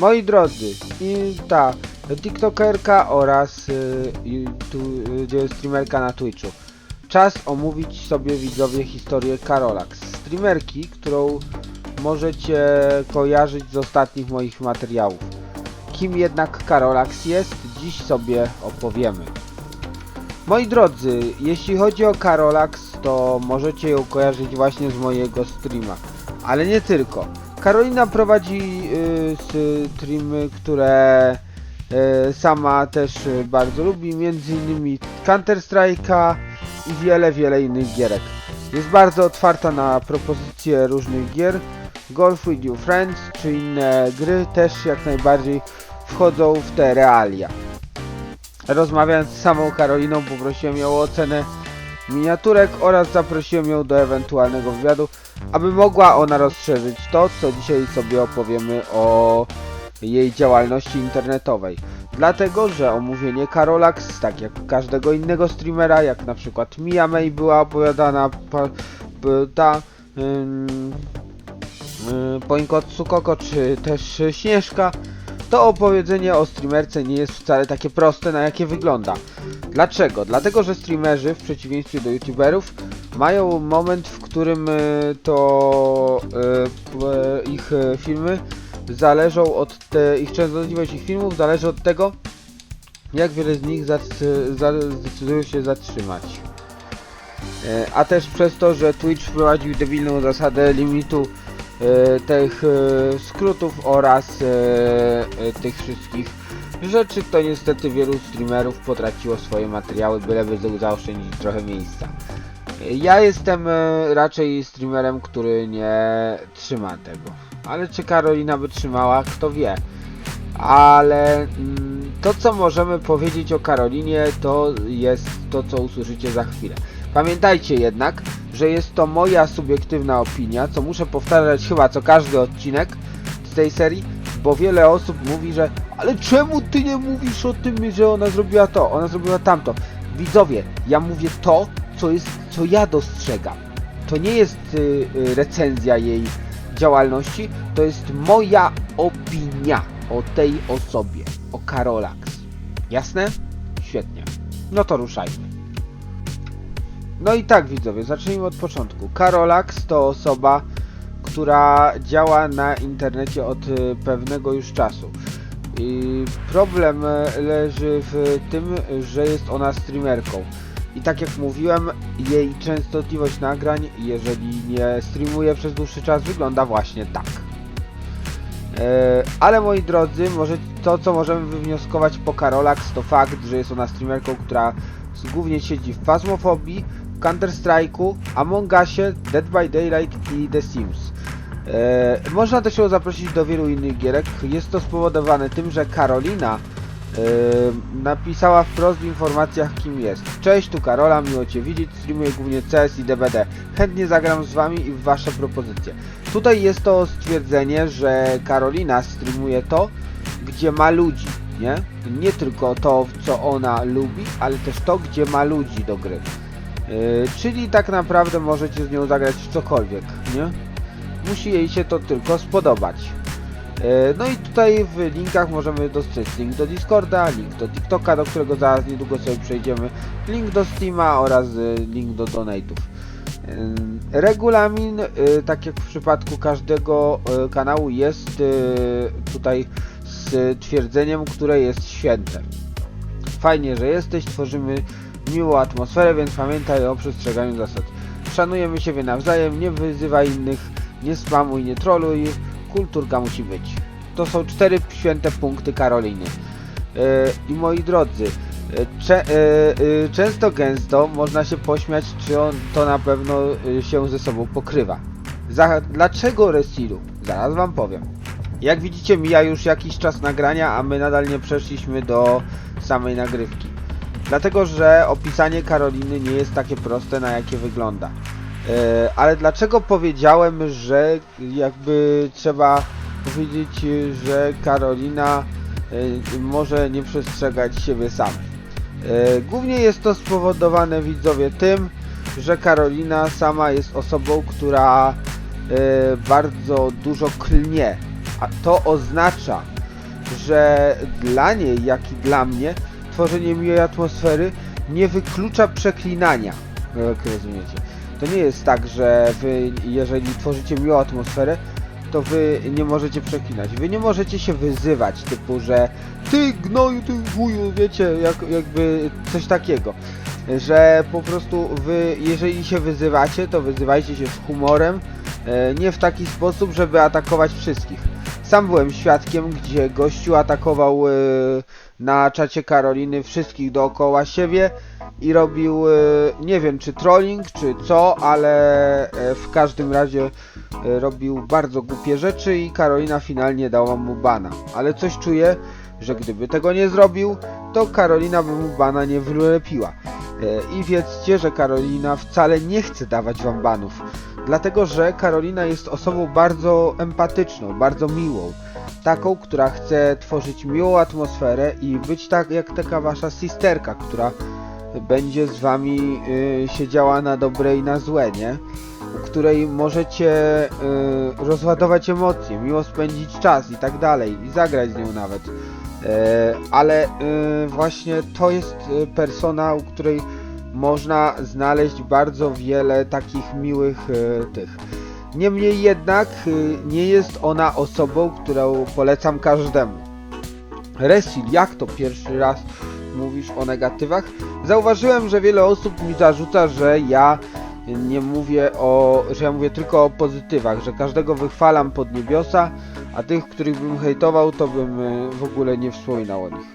Moi drodzy, i ta TikTokerka oraz y, y, streamerka na Twitchu. Czas omówić sobie widzowie historię Karolax. Streamerki, którą możecie kojarzyć z ostatnich moich materiałów. Kim jednak Karolax jest, dziś sobie opowiemy. Moi drodzy, jeśli chodzi o Karolax, to możecie ją kojarzyć właśnie z mojego streama. Ale nie tylko. Karolina prowadzi y, streamy, które y, sama też y, bardzo lubi, między innymi Counter Strike'a i wiele, wiele innych gierek. Jest bardzo otwarta na propozycje różnych gier. Golf with Your Friends czy inne gry też jak najbardziej wchodzą w te realia. Rozmawiając z samą Karoliną poprosiłem ją o ocenę miniaturek oraz zaprosiłem ją do ewentualnego wywiadu, aby mogła ona rozszerzyć to, co dzisiaj sobie opowiemy o jej działalności internetowej. Dlatego, że omówienie Karolax, tak jak każdego innego streamera, jak na przykład Mia May była opowiadana, pa, ta ym, y, Poinkotsu czy też Śnieżka, to opowiedzenie o streamerce nie jest wcale takie proste, na jakie wygląda. Dlaczego? Dlatego, że streamerzy, w przeciwieństwie do youtuberów, mają moment, w którym y, to y, p- ich filmy zależą od te, ich częstotliwość ich filmów zależy od tego, jak wiele z nich zdecydują się zatrzymać. E, A też przez to, że Twitch wprowadził debilną zasadę limitu e, tych e, skrótów oraz e, e, tych wszystkich rzeczy, to niestety wielu streamerów potraciło swoje materiały, byleby zaoszczędzić trochę miejsca. E, Ja jestem e, raczej streamerem, który nie trzyma tego. Ale czy Karolina by trzymała, kto wie. Ale mm, to, co możemy powiedzieć o Karolinie, to jest to, co usłyszycie za chwilę. Pamiętajcie jednak, że jest to moja subiektywna opinia, co muszę powtarzać chyba co każdy odcinek z tej serii, bo wiele osób mówi, że ale czemu ty nie mówisz o tym, że ona zrobiła to, ona zrobiła tamto. Widzowie, ja mówię to, co jest, co ja dostrzegam. To nie jest y, y, recenzja jej działalności, to jest moja opinia o tej osobie, o Karolax. Jasne? Świetnie. No to ruszajmy. No i tak widzowie, zacznijmy od początku. Karolax to osoba, która działa na internecie od y, pewnego już czasu. I problem e, leży w tym, że jest ona streamerką. I tak jak mówiłem, jej częstotliwość nagrań, jeżeli nie streamuje przez dłuższy czas, wygląda właśnie tak. E, ale moi drodzy, może to co możemy wywnioskować po Karolax to fakt, że jest ona streamerką, która głównie siedzi w Phasmophobie, w Counter Strike'u, Among Usie, Dead by Daylight i The Sims. E, można też ją zaprosić do wielu innych gierek. Jest to spowodowane tym, że Karolina e, napisała wprost w informacjach kim jest. Cześć, tu Karola, miło Cię widzieć, streamuję głównie CS i DBD. Chętnie zagram z Wami i w Wasze propozycje. Tutaj jest to stwierdzenie, że Karolina streamuje to, gdzie ma ludzi, nie? Nie tylko to, co ona lubi, ale też to, gdzie ma ludzi do gry. Yy, czyli tak naprawdę możecie z nią zagrać w cokolwiek, nie? Musi jej się to tylko spodobać. Yy, no i tutaj w linkach możemy dostrzec link do Discorda, link do TikToka, do którego zaraz niedługo sobie przejdziemy, link do Steama oraz y, link do donate'ów. Ym, Regulamin, tak jak w przypadku każdego kanału, jest tutaj twierdzeniem, które jest święte. Fajnie, że jesteś, tworzymy miłą atmosferę, więc pamiętaj o przestrzeganiu zasad. Szanujemy siebie nawzajem, nie wyzywaj innych, nie spamuj, nie troluj, kulturka musi być. To są cztery święte punkty Karoliny. Yy, I moi drodzy, yy, cze, yy, często gęsto można się pośmiać, czy on to na pewno się ze sobą pokrywa. Za, dlaczego Resilu? Zaraz wam powiem. Jak widzicie mija już jakiś czas nagrania, a my nadal nie przeszliśmy do samej nagrywki. Dlatego, że opisanie Karoliny nie jest takie proste, na jakie wygląda. E, ale dlaczego powiedziałem, że jakby trzeba powiedzieć, że Karolina e, może nie przestrzegać siebie samej? E, Głównie jest to spowodowane widzowie tym, że Karolina sama jest osobą, która bardzo dużo klnie. A to oznacza, że dla niej, jak i dla mnie, tworzenie miłej atmosfery nie wyklucza przeklinania. No, Jak rozumiecie. To nie jest tak, że wy, jeżeli tworzycie miłą atmosferę, to wy nie możecie przeklinać. Wy nie możecie się wyzywać, typu, że ty gnoju, ty wuju, wiecie, jak, jakby coś takiego. Że po prostu wy, jeżeli się wyzywacie, to wyzywajcie się z humorem, e, nie w taki sposób, żeby atakować wszystkich. Sam byłem świadkiem, gdzie gościu atakował e, na czacie Karoliny wszystkich dookoła siebie i robił, e, nie wiem czy trolling, czy co, ale e, w każdym razie robił bardzo głupie rzeczy i Karolina finalnie dała mu bana. Ale coś czuję, że gdyby tego nie zrobił, to Karolina by mu bana nie wylepiła. E, I wiedzcie, że Karolina wcale nie chce dawać wam banów. Dlatego, że Karolina jest osobą bardzo empatyczną, bardzo miłą. Taką, która chce tworzyć miłą atmosferę i być tak jak taka wasza sisterka, która będzie z wami y, siedziała na dobre i na złe, nie? U której możecie y, rozładować emocje, miło spędzić czas i tak dalej, i zagrać z nią nawet. E, ale y, właśnie to jest y, persona, u której można znaleźć bardzo wiele takich miłych y, tych. Niemniej jednak y, nie jest ona osobą, którą polecam każdemu. Resil, jak to pierwszy raz mówisz o negatywach? Zauważyłem, że wiele osób mi zarzuca, że ja nie mówię o, że ja mówię tylko o pozytywach, że każdego wychwalam pod niebiosa, a tych, których bym hejtował, to bym y, w ogóle nie wspominał o nich.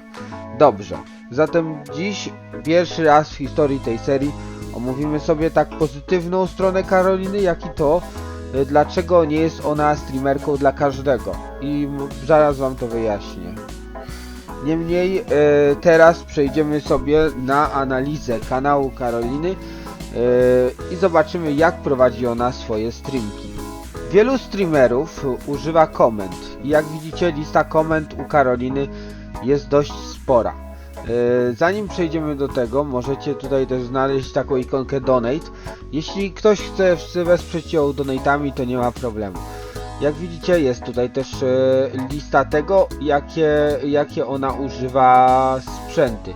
Dobrze, zatem dziś pierwszy raz w historii tej serii omówimy sobie tak pozytywną stronę Karoliny, jak i to, y, dlaczego nie jest ona streamerką dla każdego. I zaraz wam to wyjaśnię. Niemniej e, teraz przejdziemy sobie na analizę kanału Karoliny i zobaczymy jak prowadzi ona swoje streamki. Wielu streamerów używa komend i jak widzicie lista komend u Karoliny jest dość spora. E, Zanim przejdziemy do tego, możecie tutaj też znaleźć taką ikonkę Donate. Jeśli ktoś chce wesprzeć ją donatami, to nie ma problemu. Jak widzicie, jest tutaj też e, lista tego, jakie, jakie ona używa sprzęty.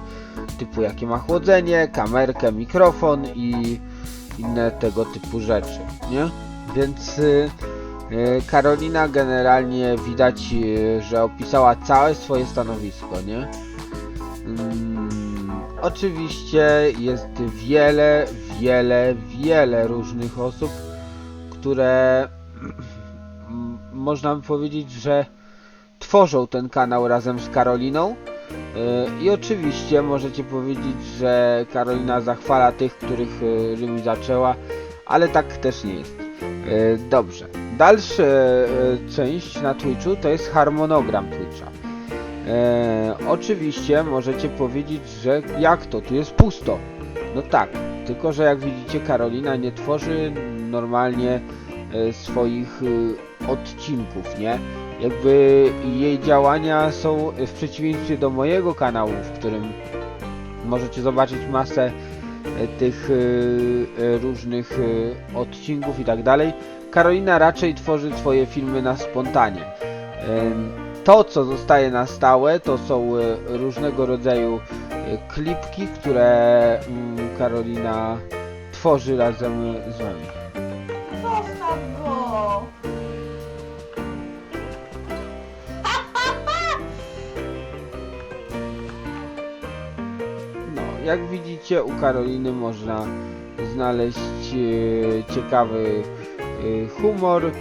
Typu jakie ma chłodzenie, kamerkę, mikrofon i inne tego typu rzeczy, nie? Więc e, e, Karolina generalnie widać, e, że opisała całe swoje stanowisko, nie? Mm, oczywiście jest wiele, wiele, wiele różnych osób, które m, można by powiedzieć, że tworzą ten kanał razem z Karoliną. Yy, I oczywiście możecie powiedzieć, że Karolina zachwala tych, których yy, Rumi zaczęła, ale tak też nie jest. Yy, Dobrze. Dalsza część na Twitchu to jest harmonogram Twitcha. E, oczywiście możecie powiedzieć, że jak to, tu jest pusto. No tak, tylko że jak widzicie Karolina nie tworzy normalnie e, swoich e, odcinków, nie? Jakby jej działania są w przeciwieństwie do mojego kanału, w którym możecie zobaczyć masę e, tych e, e, różnych odcinków i tak dalej. Karolina raczej tworzy swoje filmy na spontanie. To, co zostaje na stałe, to są różnego rodzaju klipki, które mm, Karolina tworzy razem z wami. Jak widzicie, u Karoliny można znaleźć e, ciekawy e, humor e,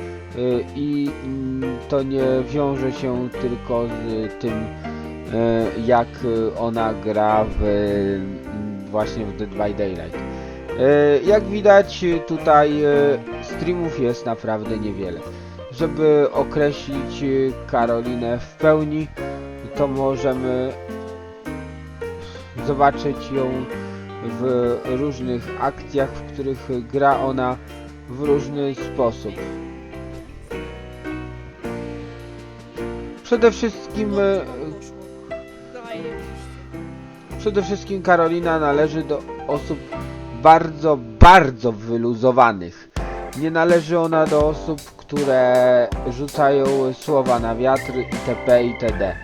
i mm, to nie wiąże się tylko z tym, jak ona gra w, mm, właśnie w Dead by Daylight. Jak widać tutaj streamów jest naprawdę niewiele. Żeby określić Karolinę w pełni, to możemy zobaczyć ją w różnych akcjach, w których gra ona w różny sposób. Przede wszystkim e, Przede wszystkim Karolina należy do osób bardzo, bardzo wyluzowanych. Nie należy ona do osób, które rzucają słowa na wiatr itp. itd.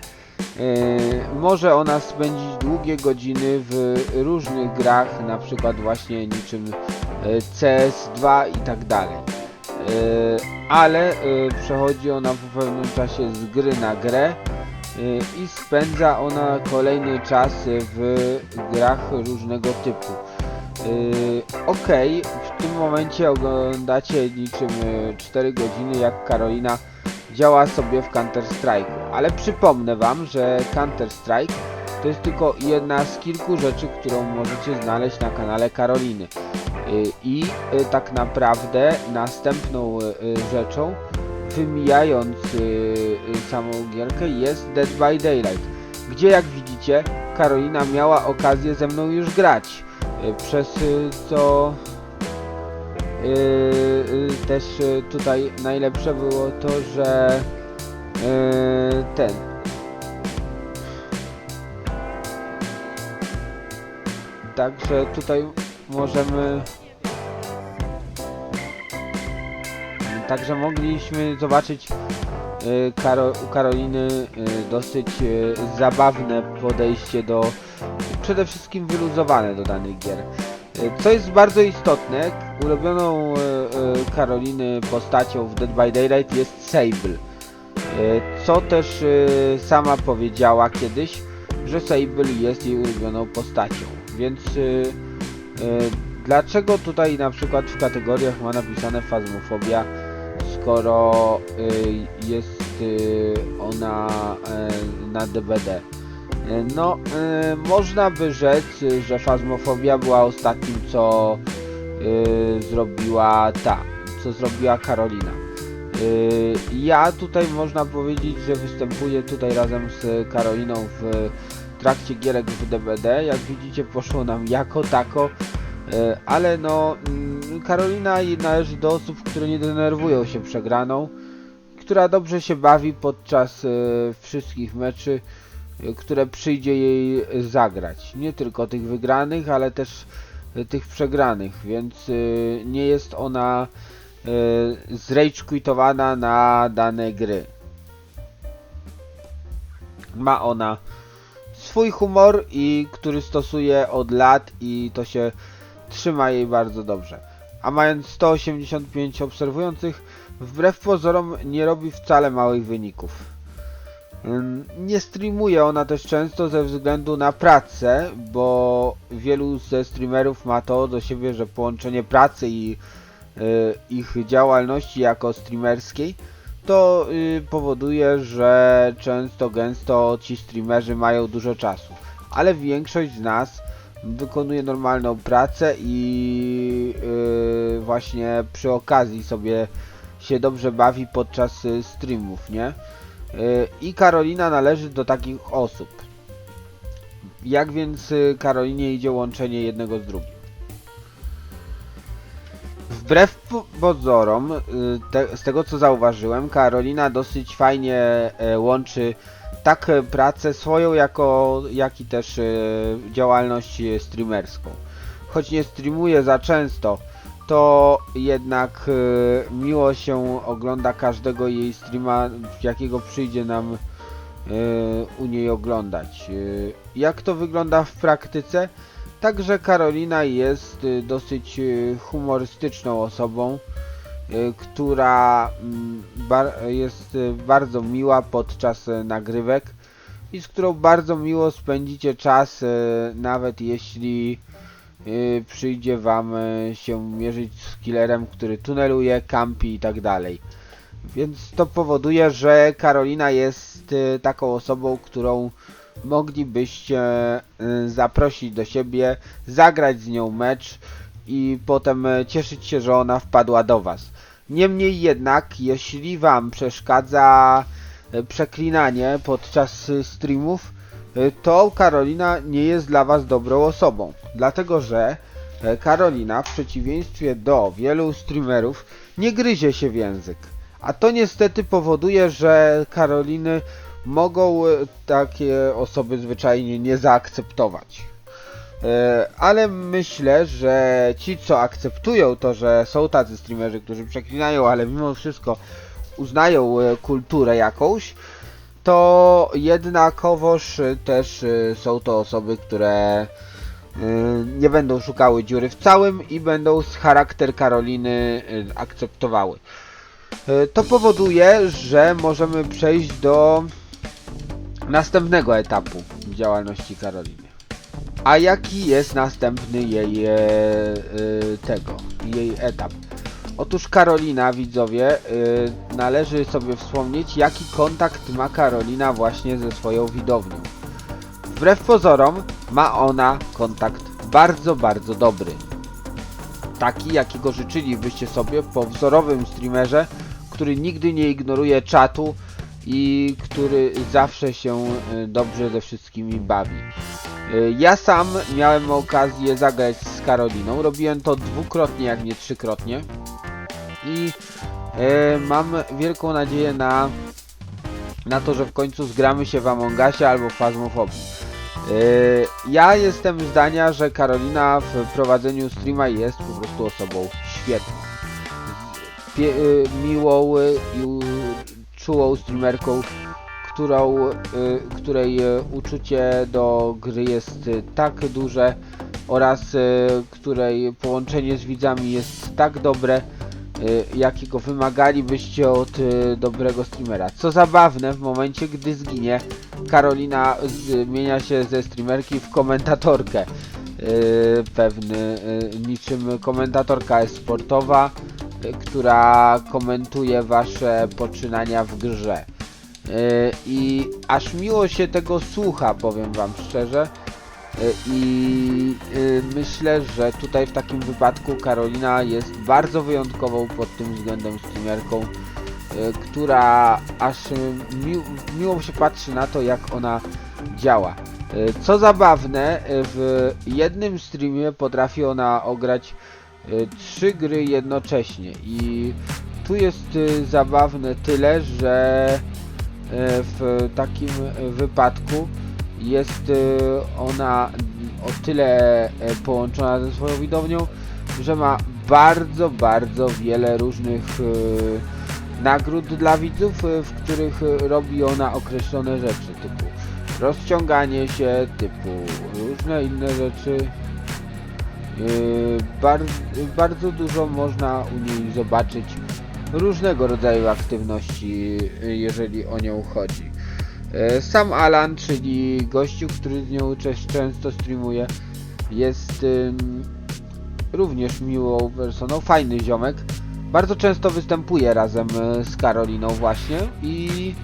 E, może ona spędzić długie godziny w różnych grach, na przykład właśnie niczym e, CS2 i tak dalej. E, ale przechodzi ona po pewnym czasie z gry na grę i spędza ona kolejny czas w grach różnego typu. Okej, w tym momencie oglądacie niczym e, 4 godziny jak Karolina działa sobie w Counter Strike'u, ale przypomnę wam, że Counter Strike to jest tylko jedna z kilku rzeczy, którą możecie znaleźć na kanale Karoliny. Y, I y, tak naprawdę następną y, rzeczą, wymijając samą gierkę, jest Dead by Daylight, gdzie jak widzicie Karolina miała okazję ze mną już grać, przez co też y, tutaj najlepsze było to, że y, ten Także tutaj możemy. Także mogliśmy zobaczyć y, Karo, u Karoliny y, dosyć y, zabawne podejście do. Przede wszystkim wyluzowane do danych gier. Co jest bardzo istotne, ulubioną y, y, Karoliny postacią w Dead by Daylight jest Sable. Y, Co też sama powiedziała kiedyś, że Sable jest jej ulubioną postacią. Więc dlaczego tutaj na przykład w kategoriach ma napisane fazmofobia, skoro jest ona na DVD? Y, No, y, można by rzec, y, że fazmofobia była ostatnim, co y, zrobiła ta, co zrobiła Karolina. Y, Ja tutaj można powiedzieć, że występuję tutaj razem z Karoliną w trakcie gierek w DBD. Jak widzicie poszło nam jako tako, e, ale no mm, Karolina należy do osób, które nie denerwują się przegraną, która dobrze się bawi podczas e, wszystkich meczy, e, które przyjdzie jej zagrać. Nie tylko tych wygranych, ale też e, tych przegranych, więc e, nie jest ona e, zrage quitowana na dane gry. Ma ona swój humor i który stosuje od lat i to się trzyma jej bardzo dobrze. A mając 185 obserwujących, wbrew pozorom nie robi wcale małych wyników. Nie streamuje ona też często ze względu na pracę, bo wielu ze streamerów ma to do siebie, że połączenie pracy i y, ich działalności jako streamerskiej to y, powoduje, że często gęsto ci streamerzy mają dużo czasu, ale większość z nas wykonuje normalną pracę i y, właśnie przy okazji sobie się dobrze bawi podczas streamów, nie? I Karolina należy do takich osób. Jak więc y, Karolinie idzie łączenie jednego z drugim? Wbrew po- pozorom, y, te, z tego co zauważyłem, Karolina dosyć fajnie e, łączy tak e, pracę swoją, jako, jak i też e, działalność streamerską. Choć nie streamuje za często, to jednak e, miło się ogląda każdego jej streama, jakiego przyjdzie nam e, u niej oglądać. E, Jak to wygląda w praktyce? Także Karolina jest y, dosyć y, humorystyczną osobą, y, która mm, jest y, bardzo miła podczas y, nagrywek i z którą bardzo miło spędzicie czas, y, nawet jeśli y, przyjdzie wam y, się mierzyć z killerem, który tuneluje, kampi i tak dalej. Więc to powoduje, że Karolina jest y, taką osobą, którą moglibyście y, zaprosić do siebie, zagrać z nią mecz i potem cieszyć się, że ona wpadła do Was. Niemniej jednak, jeśli Wam przeszkadza przeklinanie podczas streamów, to Karolina nie jest dla Was dobrą osobą. Dlatego, że y, Karolina w przeciwieństwie do wielu streamerów nie gryzie się w język. A to niestety powoduje, że Karoliny mogą e, takie osoby zwyczajnie nie zaakceptować. Ale myślę, że ci, co akceptują to, że są tacy streamerzy, którzy przeklinają, ale mimo wszystko uznają kulturę jakąś, to jednakowoż y, też y, są to osoby, które y, nie będą szukały dziury w całym i będą charakter Karoliny akceptowały. To powoduje, że możemy przejść do następnego etapu działalności Karoliny. A jaki jest następny jej e, e, tego, jej etap? Otóż Karolina, widzowie, y, należy sobie wspomnieć, jaki kontakt ma Karolina właśnie ze swoją widownią. Wbrew pozorom, ma ona kontakt bardzo, bardzo dobry. Taki, jakiego życzylibyście sobie po wzorowym streamerze, który nigdy nie ignoruje czatu i który zawsze się y, dobrze ze wszystkimi bawi. Y, Ja sam miałem okazję zagrać z Karoliną. Robiłem to dwukrotnie, jak nie trzykrotnie. I e, mam wielką nadzieję na, na to, że w końcu zgramy się w Among Usie albo w Phasmophobie. E, ja jestem zdania, że Karolina w prowadzeniu streama jest po prostu osobą świetną. Pie, e, miłą e, i u- czułą streamerką, którą, e, której e, uczucie do gry jest e, tak duże oraz e, której połączenie z widzami jest tak dobre, jakiego wymagalibyście od y, dobrego streamera. Co zabawne, w momencie gdy zginie, Karolina zmienia się ze streamerki w komentatorkę. Y, Pewny, y, niczym komentatorka sportowa, y, która komentuje wasze poczynania w grze. Y, I aż miło się tego słucha, powiem wam szczerze. Y, I y, myślę, że tutaj w takim wypadku Karolina jest bardzo wyjątkową pod tym względem streamerką, y, która aż mi, miło się patrzy na to, jak ona działa. Co zabawne, w jednym streamie potrafi ona ograć trzy gry jednocześnie i tu jest zabawne tyle, że w takim wypadku jest y, ona o tyle e, połączona ze swoją widownią, że ma bardzo, bardzo wiele różnych y, nagród dla widzów, y, w których robi ona określone rzeczy, typu rozciąganie się, typu różne inne rzeczy. Bar, bardzo dużo można u niej zobaczyć różnego rodzaju aktywności, jeżeli o nią chodzi. E, Sam Alan, czyli gościu, który z nią często streamuje, jest ym, również miłą personą, fajny ziomek. Bardzo często występuje razem e, z Karoliną właśnie i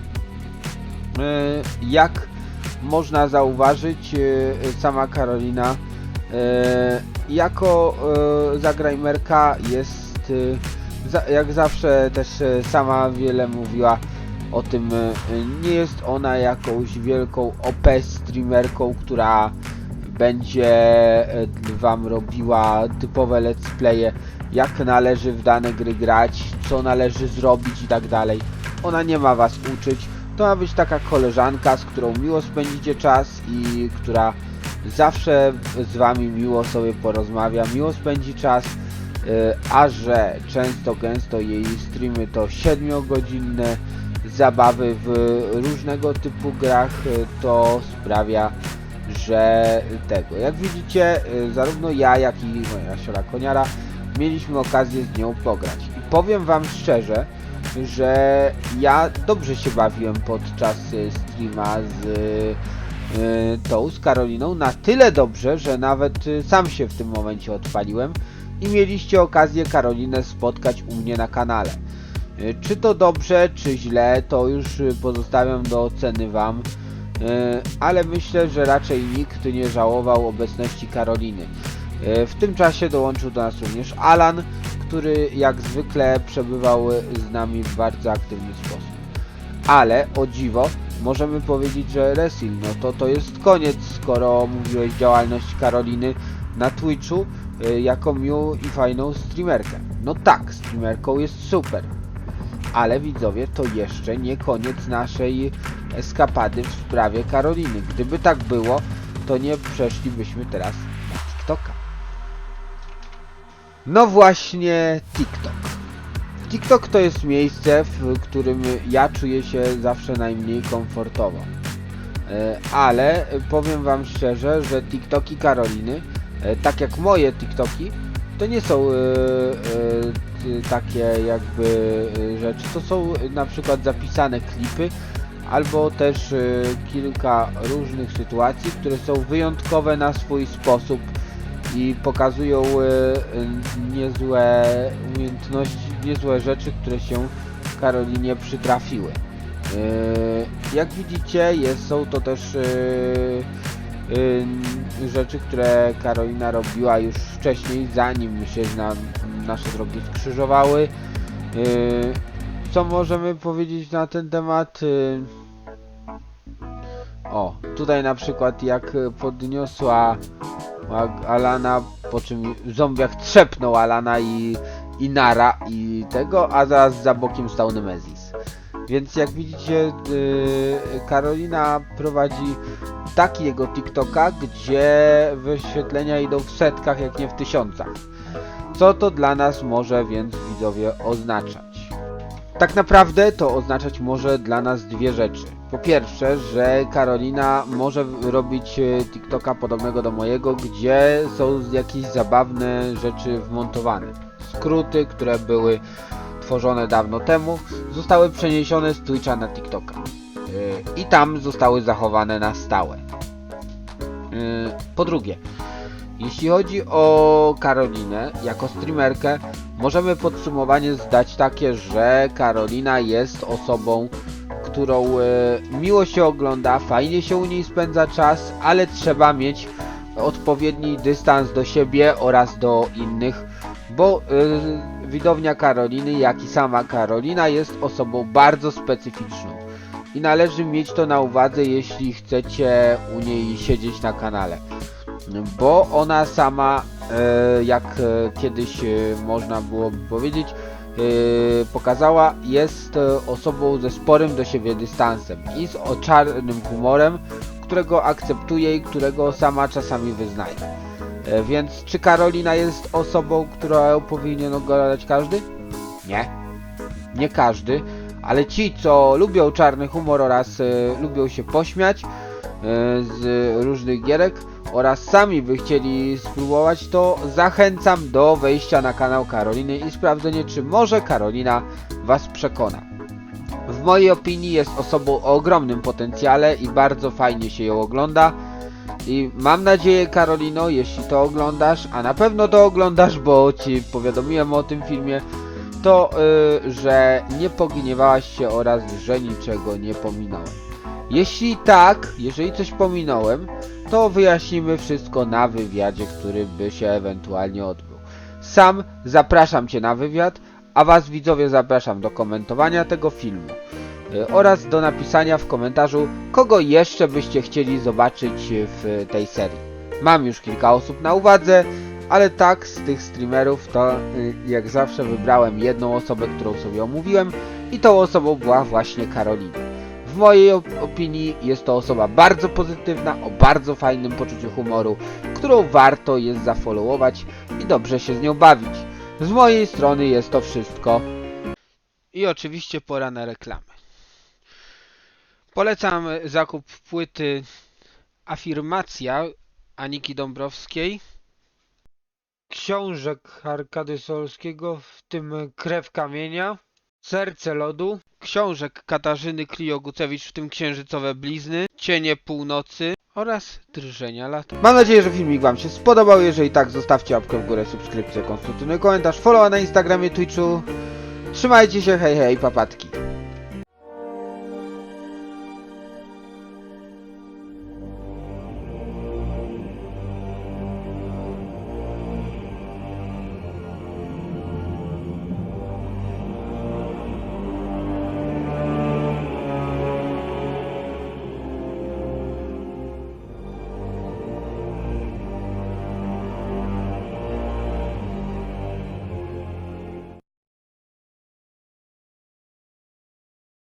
e, jak można zauważyć, sama Karolina jako e, zagrajmerka jest za, jak zawsze też sama wiele mówiła o tym e, nie jest ona jakąś wielką OP streamerką, która będzie e, wam robiła typowe let's playe, jak należy w dane gry grać, co należy zrobić i tak dalej. Ona nie ma was uczyć. To ma być taka koleżanka, z którą miło spędzicie czas i która zawsze z wami miło sobie porozmawia, miło spędzi czas. e, A że często gęsto jej streamy to 7-godzinne, zabawy w różnego typu grach y, to sprawia, że tego. Jak widzicie, y, zarówno ja, jak i moja siora koniara mieliśmy okazję z nią pograć. I powiem wam szczerze, że ja dobrze się bawiłem podczas y, streama z tą, z Karoliną, na tyle dobrze, że nawet sam się w tym momencie odpaliłem i mieliście okazję Karolinę spotkać u mnie na kanale. Y, Czy to dobrze, czy źle, to już y, pozostawiam do oceny Wam, Y, ale myślę, że raczej nikt nie żałował obecności Karoliny. W tym czasie dołączył do nas również Alan, który jak zwykle przebywał z nami w bardzo aktywny sposób. Ale o dziwo, możemy powiedzieć, że Resil, no to to jest koniec, skoro mówiłeś działalność Karoliny na Twitchu jako miłą i fajną streamerkę. No tak, streamerką jest super. Ale widzowie, to jeszcze nie koniec naszej eskapady w sprawie Karoliny. Gdyby tak było, to nie przeszlibyśmy teraz na TikToka. No właśnie TikTok. TikTok to jest miejsce, w którym ja czuję się zawsze najmniej komfortowo. E, Ale powiem wam szczerze, że TikToki Karoliny, e, tak jak moje TikToki, to nie są e, takie jakby e, rzeczy. To są na przykład zapisane klipy, albo też e, kilka różnych sytuacji, które są wyjątkowe na swój sposób i pokazują niezłe umiejętności, niezłe rzeczy, które się Karolinie przytrafiły. Jak widzicie, jest, są to też rzeczy, które Karolina robiła już wcześniej, zanim się na, nasze drogi skrzyżowały. E, Co możemy powiedzieć na ten temat? E, O, tutaj na przykład jak podniosła Alana, po czym zombiak trzepnął Alana i, i Nara i tego, a zaraz za bokiem stał Nemezis. Więc jak widzicie, yy, Karolina prowadzi takiego TikToka, gdzie wyświetlenia idą w setkach, jak nie w tysiącach. Co to dla nas może więc widzowie oznaczać? Tak naprawdę to oznaczać może dla nas dwie rzeczy. Po pierwsze, że Karolina może robić e, TikToka podobnego do mojego, gdzie są jakieś zabawne rzeczy wmontowane. Skróty, które były tworzone dawno temu, zostały przeniesione z Twitcha na TikToka. E, I tam zostały zachowane na stałe. E, Po drugie, jeśli chodzi o Karolinę jako streamerkę, możemy podsumowanie zdać takie, że Karolina jest osobą, którą e, miło się ogląda, fajnie się u niej spędza czas, ale trzeba mieć odpowiedni dystans do siebie oraz do innych, bo e, widownia Karoliny, jak i sama Karolina jest osobą bardzo specyficzną. I należy mieć to na uwadze, jeśli chcecie u niej siedzieć na kanale bo ona sama, e, jak e, kiedyś e, można byłoby powiedzieć, pokazała, jest osobą ze sporym do siebie dystansem i z o czarnym humorem, którego akceptuje i którego sama czasami wyznaje. Więc czy Karolina jest osobą, którą powinien oglądać każdy? Nie. Nie każdy, ale ci, co lubią czarny humor oraz lubią się pośmiać z różnych gierek, oraz sami by chcieli spróbować, to zachęcam do wejścia na kanał Karoliny i sprawdzenie, czy może Karolina Was przekona. W mojej opinii jest osobą o ogromnym potencjale i bardzo fajnie się ją ogląda. I mam nadzieję, Karolino, jeśli to oglądasz, a na pewno to oglądasz, bo Ci powiadomiłem o tym filmie, to y, że nie pogniewałaś się oraz że niczego nie pominąłem. Jeśli tak, jeżeli coś pominąłem, to wyjaśnimy wszystko na wywiadzie, który by się ewentualnie odbył. Sam zapraszam Cię na wywiad, a Was widzowie zapraszam do komentowania tego filmu y, oraz do napisania w komentarzu, kogo jeszcze byście chcieli zobaczyć w tej serii. Mam już kilka osób na uwadze, ale tak z tych streamerów to y, jak zawsze wybrałem jedną osobę, którą sobie omówiłem i tą osobą była właśnie Karolina. W mojej op- opinii jest to osoba bardzo pozytywna, o bardzo fajnym poczuciu humoru, którą warto jest zafollowować i dobrze się z nią bawić. Z mojej strony jest to wszystko. I oczywiście pora na reklamy. Polecam zakup płyty Afirmacja Aniki Dąbrowskiej, książek Arkady Solskiego, w tym Krew Kamienia, Serce Lodu, książek Katarzyny Klio-Gucewicz, w tym Księżycowe Blizny, Cienie Północy oraz Drżenia Lata. Mam nadzieję, że filmik Wam się spodobał. Jeżeli tak, zostawcie łapkę w górę, subskrypcję, konstruktywny komentarz, follow na Instagramie, Twitchu. Trzymajcie się, hej hej, papatki.